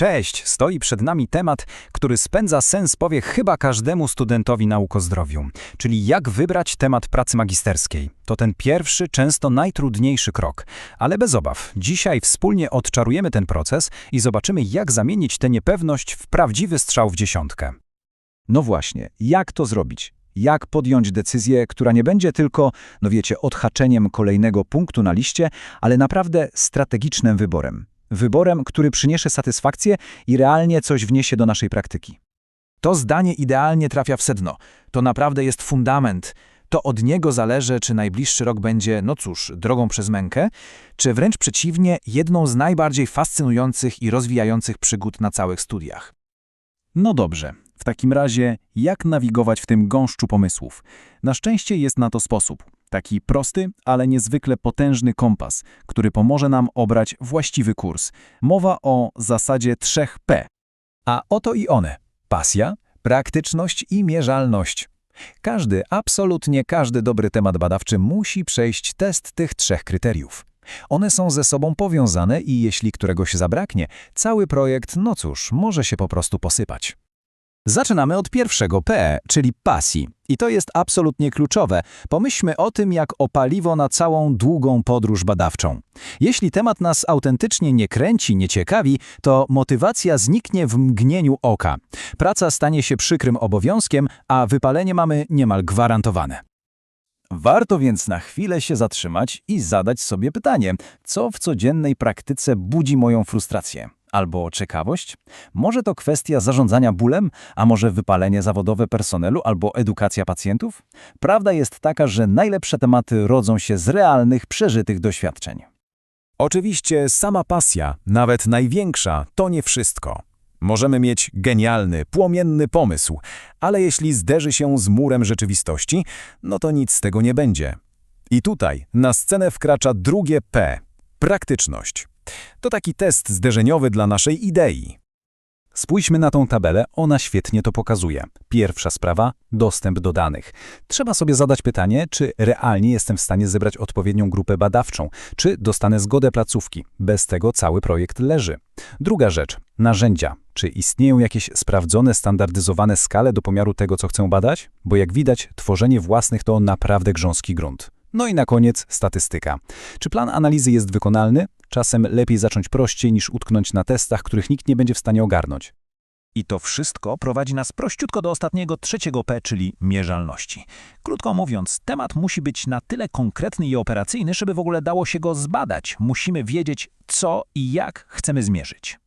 Cześć, stoi przed nami temat, który spędza sens powie chyba każdemu studentowi nauk o zdrowiu, czyli jak wybrać temat pracy magisterskiej. To ten pierwszy, często najtrudniejszy krok. Ale bez obaw, dzisiaj wspólnie odczarujemy ten proces i zobaczymy, jak zamienić tę niepewność w prawdziwy strzał w dziesiątkę. No właśnie, jak to zrobić? Jak podjąć decyzję, która nie będzie tylko, no wiecie, odhaczeniem kolejnego punktu na liście, ale naprawdę strategicznym wyborem. Wyborem, który przyniesie satysfakcję i realnie coś wniesie do naszej praktyki. To zdanie idealnie trafia w sedno. To naprawdę jest fundament. To od niego zależy, czy najbliższy rok będzie, no cóż, drogą przez mękę, czy wręcz przeciwnie, jedną z najbardziej fascynujących i rozwijających przygód na całych studiach. No dobrze, w takim razie jak nawigować w tym gąszczu pomysłów? Na szczęście jest na to sposób. Taki prosty, ale niezwykle potężny kompas, który pomoże nam obrać właściwy kurs. Mowa o zasadzie 3P. A oto i one. Pasja, praktyczność i mierzalność. Każdy, absolutnie każdy dobry temat badawczy musi przejść test tych trzech kryteriów. One są ze sobą powiązane i jeśli któregoś zabraknie, cały projekt, no cóż, może się po prostu posypać. Zaczynamy od pierwszego P, czyli pasji. I to jest absolutnie kluczowe. Pomyślmy o tym jak o paliwo na całą długą podróż badawczą. Jeśli temat nas autentycznie nie kręci, nie ciekawi, to motywacja zniknie w mgnieniu oka. Praca stanie się przykrym obowiązkiem, a wypalenie mamy niemal gwarantowane. Warto więc na chwilę się zatrzymać i zadać sobie pytanie, co w codziennej praktyce budzi moją frustrację? Albo ciekawość? Może to kwestia zarządzania bólem, a może wypalenie zawodowe personelu albo edukacja pacjentów? Prawda jest taka, że najlepsze tematy rodzą się z realnych, przeżytych doświadczeń. Oczywiście sama pasja, nawet największa, to nie wszystko. Możemy mieć genialny, płomienny pomysł, ale jeśli zderzy się z murem rzeczywistości, no to nic z tego nie będzie. I tutaj na scenę wkracza drugie P – praktyczność. To taki test zderzeniowy dla naszej idei. Spójrzmy na tą tabelę, ona świetnie to pokazuje. Pierwsza sprawa – dostęp do danych. Trzeba sobie zadać pytanie, czy realnie jestem w stanie zebrać odpowiednią grupę badawczą, czy dostanę zgodę placówki. Bez tego cały projekt leży. Druga rzecz – narzędzia. Czy istnieją jakieś sprawdzone, standaryzowane skale do pomiaru tego, co chcę badać? Bo jak widać, tworzenie własnych to naprawdę grząski grunt. No i na koniec statystyka. Czy plan analizy jest wykonalny? Czasem lepiej zacząć prościej niż utknąć na testach, których nikt nie będzie w stanie ogarnąć. I to wszystko prowadzi nas prościutko do ostatniego trzeciego P, czyli mierzalności. Krótko mówiąc, temat musi być na tyle konkretny i operacyjny, żeby w ogóle dało się go zbadać. Musimy wiedzieć, co i jak chcemy zmierzyć.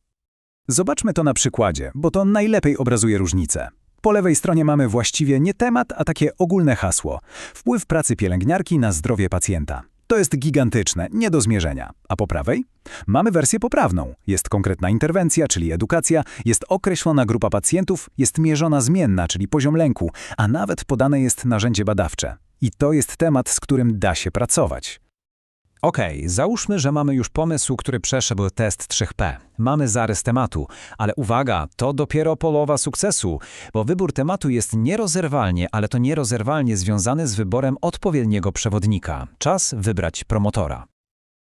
Zobaczmy to na przykładzie, bo to najlepiej obrazuje różnicę. Po lewej stronie mamy właściwie nie temat, a takie ogólne hasło. Wpływ pracy pielęgniarki na zdrowie pacjenta. To jest gigantyczne, nie do zmierzenia. A po prawej? Mamy wersję poprawną. Jest konkretna interwencja, czyli edukacja, jest określona grupa pacjentów, jest mierzona zmienna, czyli poziom lęku, a nawet podane jest narzędzie badawcze. I to jest temat, z którym da się pracować. Okej, załóżmy, że mamy już pomysł, który przeszedł test 3P. Mamy zarys tematu, ale uwaga, to dopiero połowa sukcesu, bo wybór tematu jest nierozerwalnie, ale to nierozerwalnie związany z wyborem odpowiedniego przewodnika. Czas wybrać promotora.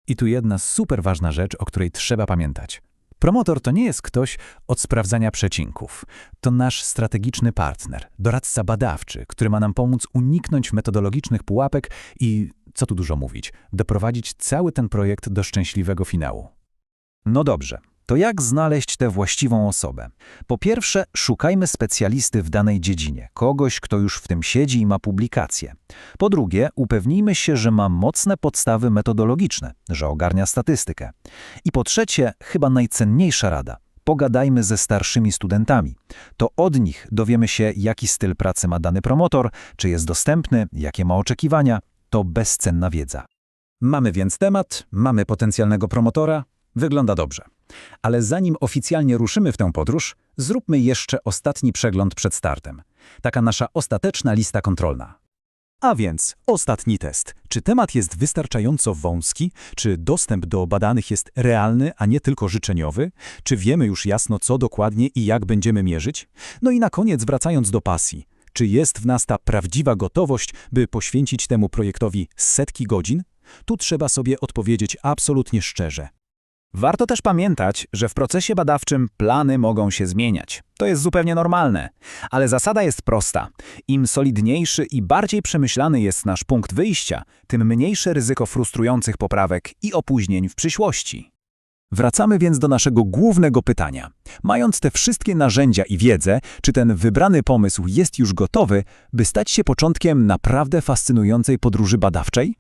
I tu jedna super ważna rzecz, o której trzeba pamiętać. Promotor to nie jest ktoś od sprawdzania przecinków. To nasz strategiczny partner, doradca badawczy, który ma nam pomóc uniknąć metodologicznych pułapek i, co tu dużo mówić, doprowadzić cały ten projekt do szczęśliwego finału. No dobrze, to jak znaleźć tę właściwą osobę? Po pierwsze, szukajmy specjalisty w danej dziedzinie, kogoś, kto już w tym siedzi i ma publikacje. Po drugie, upewnijmy się, że ma mocne podstawy metodologiczne, że ogarnia statystykę. I po trzecie, chyba najcenniejsza rada. Pogadajmy ze starszymi studentami. To od nich dowiemy się, jaki styl pracy ma dany promotor, czy jest dostępny, jakie ma oczekiwania. To bezcenna wiedza. Mamy więc temat, mamy potencjalnego promotora, wygląda dobrze. Ale zanim oficjalnie ruszymy w tę podróż, zróbmy jeszcze ostatni przegląd przed startem. Taka nasza ostateczna lista kontrolna. A więc ostatni test. Czy temat jest wystarczająco wąski? Czy dostęp do badanych jest realny, a nie tylko życzeniowy? Czy wiemy już jasno, co dokładnie i jak będziemy mierzyć? No i na koniec wracając do pasji. Czy jest w nas ta prawdziwa gotowość, by poświęcić temu projektowi setki godzin? Tu trzeba sobie odpowiedzieć absolutnie szczerze. Warto też pamiętać, że w procesie badawczym plany mogą się zmieniać. To jest zupełnie normalne. Ale zasada jest prosta. Im solidniejszy i bardziej przemyślany jest nasz punkt wyjścia, tym mniejsze ryzyko frustrujących poprawek i opóźnień w przyszłości. Wracamy więc do naszego głównego pytania. Mając te wszystkie narzędzia i wiedzę, czy ten wybrany pomysł jest już gotowy, by stać się początkiem naprawdę fascynującej podróży badawczej?